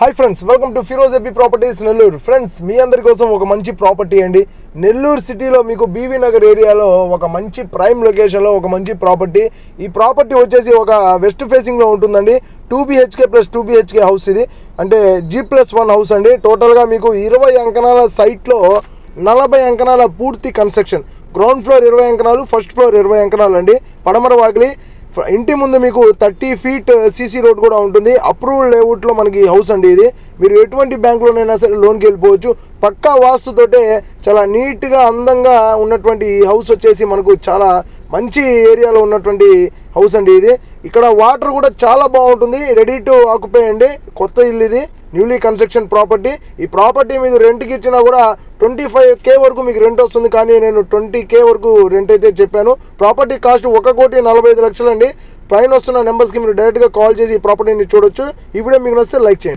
Hi friends welcome to Firoz AB properties Nellore friends మీ అందరి కోసం ఒక మంచి ప్రాపర్టీ అండి. నెల్లూరు సిటీలో మీకు బీవీ నగర్ ఏరియాలో ఒక మంచి ప్రైమ్ లొకేషన్లో ఒక మంచి ప్రాపర్టీ ఈ ప్రాపర్టీ వచ్చేసి ఒక వెస్ట్ ఫేసింగ్లో ఉంటుందండి. Two BHK plus two BHK house ఇది. అంటే జీ ప్లస్ వన్ హౌస్ అండి. టోటల్గా మీకు ఇరవై అంకణాల సైట్లో నలభై అంకణాల పూర్తి కన్స్ట్రక్షన్ గ్రౌండ్ ఫ్లోర్ ఇరవై అంకణాలు ఫస్ట్ ఫ్లోర్ ఇరవై అంకణాలు అండి. పడమర వాకిలి ఇంటి ముందు మీకు thirty feet uh, CC road కూడా ఉంటుంది. అప్రూవల్ లేఅవుట్లో మనకి హౌస్ అండి ఇది. మీరు ఎటువంటి బ్యాంకులోనైనా సరే లోన్కి వెళ్ళిపోవచ్చు. పక్కా వాస్తుతోటే చాలా నీట్గా అందంగా ఉన్నటువంటి ఈ హౌస్ వచ్చేసి మనకు చాలా మంచి ఏరియాలో ఉన్నటువంటి హౌస్ అండి ఇది. ఇక్కడ వాటర్ కూడా చాలా బాగుంటుంది. రెడీ టు ఆక్యుపై అండి. కొత్త ఇల్లు ఇది. న్యూలీ కన్స్ట్రక్షన్ ప్రాపర్టీ ఈ ప్రాపర్టీ మీద రెంట్కి ఇచ్చినా కూడా ట్వంటీ ఫైవ్ కే వరకు మీకు రెంట్ వస్తుంది. కానీ నేను ట్వంటీ కే వరకు రెంట్ అయితే చెప్పాను. ప్రాపర్టీ కాస్ట్ ఒక కోటి నలభై ఐదు లక్షలు అండి పైన వస్తున్న నెంబర్స్కి మీరు డైరెక్ట్గా కాల్ చేసి ఈ ప్రాపర్టీని చూడొచ్చు. ఈ వీడియో మీకు నచ్చితే లైక్ చేయండి.